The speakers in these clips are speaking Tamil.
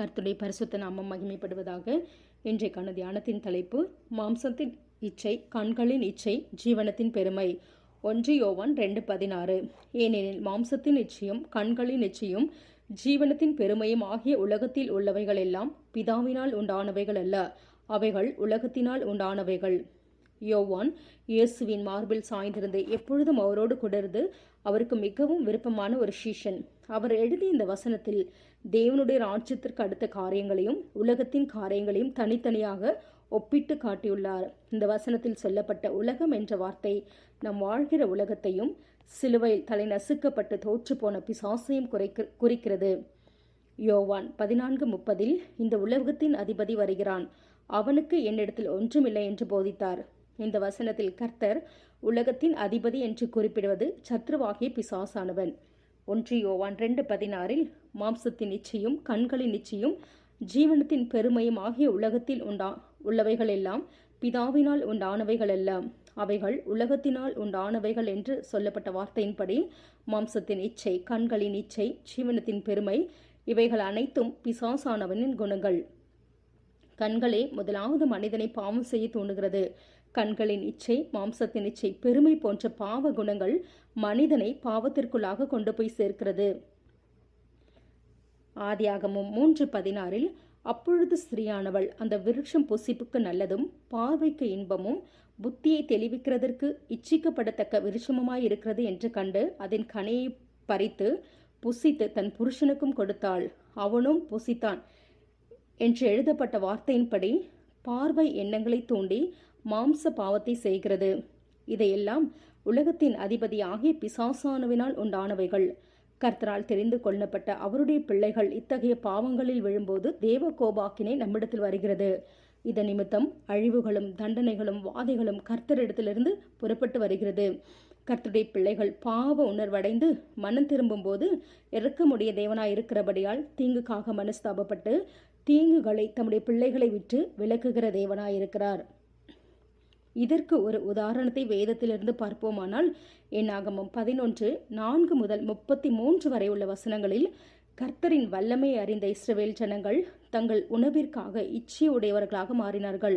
கர்த்துடைய பரிசுத்த நாமம் மகிமைப்படுவதாக இன்றைக்கான தியானத்தின் தலைப்பு மாம்சத்தின் இச்சை கண்களின் இச்சை ஜீவனத்தின் பெருமை. ஒன்று யோவான் ரெண்டு பதினாறு. ஏனெனில் மாம்சத்தின் இச்சையும் கண்களின் இச்சையும் ஜீவனத்தின் பெருமையும் ஆகிய உலகத்தில் உள்ளவைகள் எல்லாம் பிதாவினால் உண்டானவைகள் அல்ல அவைகள் உலகத்தினால் உண்டானவைகள். யோவான் இயேசுவின் மார்பில் சாய்ந்திருந்து எப்பொழுதும் அவரோடு குடர்ந்து அவருக்கு மிகவும் விருப்பமான ஒரு சீஷன். அவர் எழுதிய இந்த வசனத்தில் தேவனுடைய ராஜ்யத்திற்கு அடுத்த காரியங்களையும் உலகத்தின் காரியங்களையும் தனித்தனியாக ஒப்பிட்டு காட்டியுள்ளார். இந்த வசனத்தில் சொல்லப்பட்ட உலகம் என்ற வார்த்தை நம் வாழ்கிற உலகத்தையும் சிலுவையில் தலை நசுக்கப்பட்டு தோற்றுப்போன பிசாசையும் குறைக்க குறிக்கிறது. யோவான் பதினான்கு முப்பதில் இந்த உலகத்தின் அதிபதி வருகிறான். அவனுக்கு என்னிடத்தில் ஒன்றுமில்லை என்று போதித்தார். இந்த வசனத்தில் கர்த்தர் உலகத்தின் அதிபதி என்று குறிப்பிடுவது சத்ருவாகிய பிசாசானவன். ஒன்று யோவான் ரெண்டு பதினாறில் மாம்சத்தின் நிச்சயம் கண்களின் நிச்சயம் ஜீவனத்தின் பெருமையும் ஆகிய உலகத்தில் உண்டா உள்ளவைகள் எல்லாம் பிதாவினால் உண்டானவைகள் அல்ல அவைகள் உலகத்தினால் உண்டானவைகள் என்று சொல்லப்பட்ட வார்த்தையின்படி மாம்சத்தின் இச்சை கண்களின் இச்சை ஜீவனத்தின் பெருமை இவைகள் அனைத்தும் பிசாசானவனின் குணங்கள். கண்களே முதலாவது மனிதனை பாவம் செய்ய தூண்டுகிறது. கண்களின் இச்சை மாம்சத்தின் இச்சை பெருமை போன்ற பாவ குணங்கள் மனிதனை பாவத்திற்குள்ளாக கொண்டு போய் சேர்க்கிறது. ஆதியாகமும் மூன்று பதினாறில் அப்பொழுது ஸ்திரியானவள் அந்த விருட்சம் புசிப்புக்கு நல்லதும் பார்வைக்கு இன்பமும் புத்தியை தெளிவிக்கிறதற்கு இச்சிக்கப்படத்தக்க விருட்சமுமாய் இருக்கிறது என்று கண்டு அதன் கனையை பறித்து புசித்து தன் புருஷனுக்கும் கொடுத்தாள். அவனும் புசித்தான் என்று எழுதப்பட்ட வார்த்தையின்படி பார்வை எண்ணங்களை தூண்டி மாம்ச பாவத்தை செய்கிறது. இதையெல்லாம் உலகத்தின் அதிபதி ஆகிய பிசாசானுவினால் உண்டானவைகள். கர்த்தரால் தெரிந்து கொள்ளப்பட்ட அவருடைய பிள்ளைகள் இத்தகைய பாவங்களில் விழும்போது தேவ கோபாக்கினை நம்மிடத்தில் வருகிறது. இதன் நிமித்தம் அழிவுகளும் தண்டனைகளும் வாதைகளும் கர்த்தரிடத்திலிருந்து புறப்பட்டு வருகிறது. கர்த்தருடைய பிள்ளைகள் பாவ உணர்வடைந்து மனம் திரும்பும்போது இறக்கமுடைய தேவனாய் இருக்கிறபடியால் தீங்குக்காக மனஸ்தாபப்பட்டு தீங்குகளை தம்முடைய பிள்ளைகளை விட்டு விலக்குகிற தேவனாய் இருக்கிறார் இதற்கு ஒரு உதாரணத்தை வேதத்திலிருந்து பார்ப்போமானால் என்னாகமம் பதினொன்று நான்கு முதல் முப்பத்தி மூன்று வரை உள்ள வசனங்களில் கர்த்தரின் வல்லமை அறிந்த இஸ்ரவேல் ஜனங்கள் தங்கள் உணவிற்காக இச்சையுடையவர்களாக மாறினார்கள்.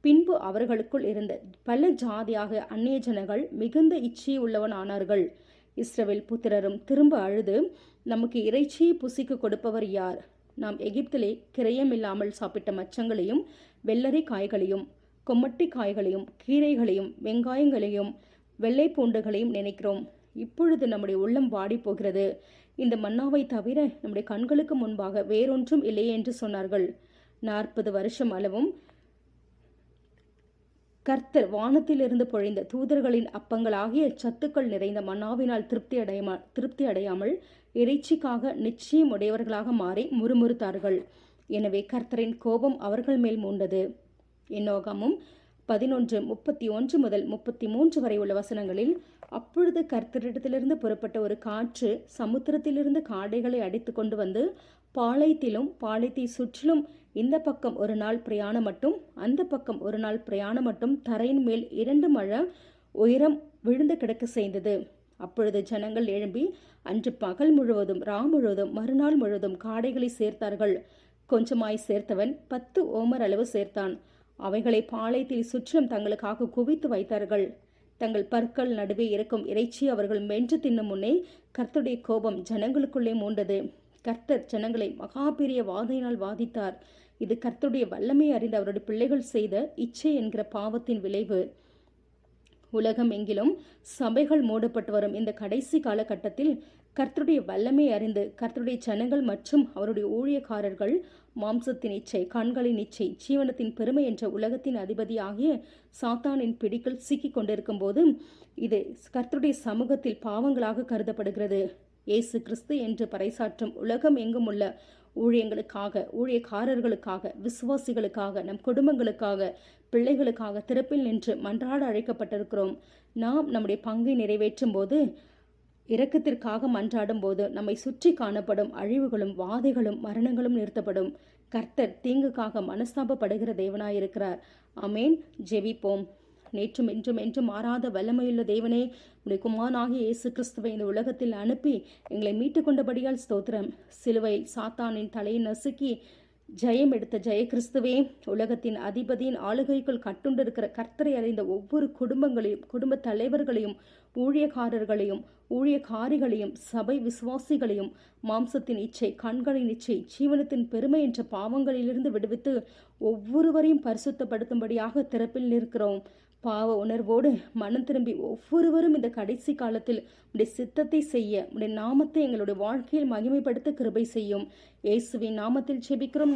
பின்பு அவர்களுக்குள் இருந்த பல ஜாதியாக அந்நிய ஜனங்கள் மிகுந்த இச்சையுள்ளவன் ஆனார்கள் இஸ்ரவேல் புத்திரரும் திரும்ப அழுது நமக்கு இறைச்சியை புசிக்கு கொடுப்பவர் யார்? நாம் எகிப்திலே கிரயம் இல்லாமல் சாப்பிட்ட மச்சங்களையும் வெள்ளரி காய்களையும் கொம்மட்டி காய்களையும் கீரைகளையும் வெங்காயங்களையும் வெள்ளை பூண்டுகளையும் நினைக்கிறோம். இப்பொழுது நம்முடைய உள்ளம் வாடி போகிறது. இந்த மன்னாவை தவிர நம்முடைய கண்களுக்கு முன்பாக வேறொன்றும் இல்லையே என்று சொன்னார்கள். நாற்பது வருஷம் அளவும் கர்த்தர் வானத்திலிருந்து பொழிந்த தூதர்களின் அப்பங்களாகிய சத்துக்கள் நிறைந்த மன்னாவினால் திருப்தி அடையாம திருப்தி அடையாமல் இறைச்சிக்காக நிச்சயம் உடையவர்களாக மாறி முறுமுறுத்தார்கள். எனவே கர்த்தரின் கோபம் அவர்கள் மேல் மூண்டது. என்னோகமும் பதினொன்று முப்பத்தி ஒன்று முதல் முப்பத்தி மூன்று வரை உள்ள வசனங்களில் அப்பொழுது கர்த்தரிடத்திலிருந்து புறப்பட்ட ஒரு காற்று சமுத்திரத்திலிருந்து காடைகளை அடித்து கொண்டு வந்து பாளையத்திலும் பாளையத்தை சுற்றிலும் இந்த பக்கம் ஒரு நாள் பிரயாணம் மட்டும் அந்த பக்கம் ஒரு நாள் பிரயாணம் மட்டும் தரையின் மேல் இரண்டு மழை உயரம் விழுந்து கிடக்க செய்தது. அப்பொழுது ஜனங்கள் எழும்பி அன்று பகல் முழுவதும் ரா முழுவதும் மறுநாள் முழுவதும் காடைகளை சேர்த்தார்கள். கொஞ்சமாய் சேர்த்தவன் பத்து ஓமர் அளவு சேர்த்தான். அவைகளை பாளையத்தில் சுற்றும் தங்களுக்காக குவித்து வைத்தார்கள். தங்கள் பற்கள் நடுவே இருக்கும் இறைச்சி அவர்கள் மென்று தின்னும் முன்னே கர்த்தருடைய கோபம் ஜனங்களுக்குள்ளே மூண்டது. கர்த்தர் ஜனங்களை மகாபெரிய வாதையினால் வாதித்தார். இது கர்த்தருடைய வல்லமை அறிந்த அவருடைய பிள்ளைகள் செய்த இச்சை என்கிற பாவத்தின் விளைவு. உலகம் எங்கிலும் சபைகள் மூடப்பட்டு வரும் இந்த கடைசி காலகட்டத்தில் கர்த்தருடைய வல்லமை அறிந்து கர்த்தருடைய ஜனங்கள் மற்றும் அவருடைய ஊழியக்காரர்கள் மாம்சத்தின் இச்சை கண்களின் இச்சை ஜீவனத்தின் பெருமை என்ற உலகத்தின் அதிபதி ஆகிய சாத்தானின் பிடிக்குள் சிக்கிக் கொண்டிருக்கும் போது இது கர்த்தருடைய சமூகத்தில் பாவங்களாக கருதப்படுகிறது. இயேசு கிறிஸ்து என்று பறைசாற்றும் உலகம் எங்கும் உள்ள ஊழியங்களுக்காக ஊழியக்காரர்களுக்காக விசுவாசிகளுக்காக நம் குடும்பங்களுக்காக பிள்ளைகளுக்காக திறப்பில் நின்று மன்றாட அழைக்கப்பட்டிருக்கிறோம். நாம் நம்முடைய பங்கை நிறைவேற்றும் போது இரக்கத்திற்காக மன்றாடும் போது நம்மை சுற்றி காணப்படும் அழிவுகளும் வாதைகளும் மரணங்களும் நிறுத்தப்படும். கர்த்தர் தீங்குக்காக மனஸ்தாபப்படுகிற தேவனாயிருக்கிறார். அமேன் ஜெபிப்போம். நேற்றும் இன்றும் என்றும் மாறாத வல்லமையுள்ள தேவனே உடைய குமாரனாகிய இயேசு கிறிஸ்துவை இந்த உலகத்தில் அனுப்பி எங்களை மீட்டு கொண்டபடியால் ஸ்தோத்திரம். சிலுவை சாத்தானின் தலையை நசுக்கி ஜெயம் எடுத்த ஜெய கிறிஸ்துவே உலகத்தின் அதிபதியின் ஆளுகைக்குள் கட்டுண்டிருக்கிற கர்த்தரை அறிந்த ஒவ்வொரு குடும்பங்களையும் குடும்ப தலைவர்களையும் ஊழியக்காரர்களையும் ஊழியக்காரிகளையும் சபை விசுவாசிகளையும் மாம்சத்தின் இச்சை கண்களின் இச்சை ஜீவனத்தின் பெருமை என்ற பாவங்களிலிருந்து விடுவித்து ஒவ்வொருவரையும் பரிசுத்தப்படுத்தும்படியாக திறப்பில் நிற்கிறோம். பாவ உணர்வோடு மனம் திரும்பி ஒவ்வொருவரும் இந்த கடைசி காலத்தில் உடைய சித்தத்தை செய்ய உடைய நாமத்தை எங்களுடைய வாழ்க்கையில் மகிமைப்படுத்த கிருபை செய்யும். இயேசுவின் நாமத்தில் செபிக்கிறோம்.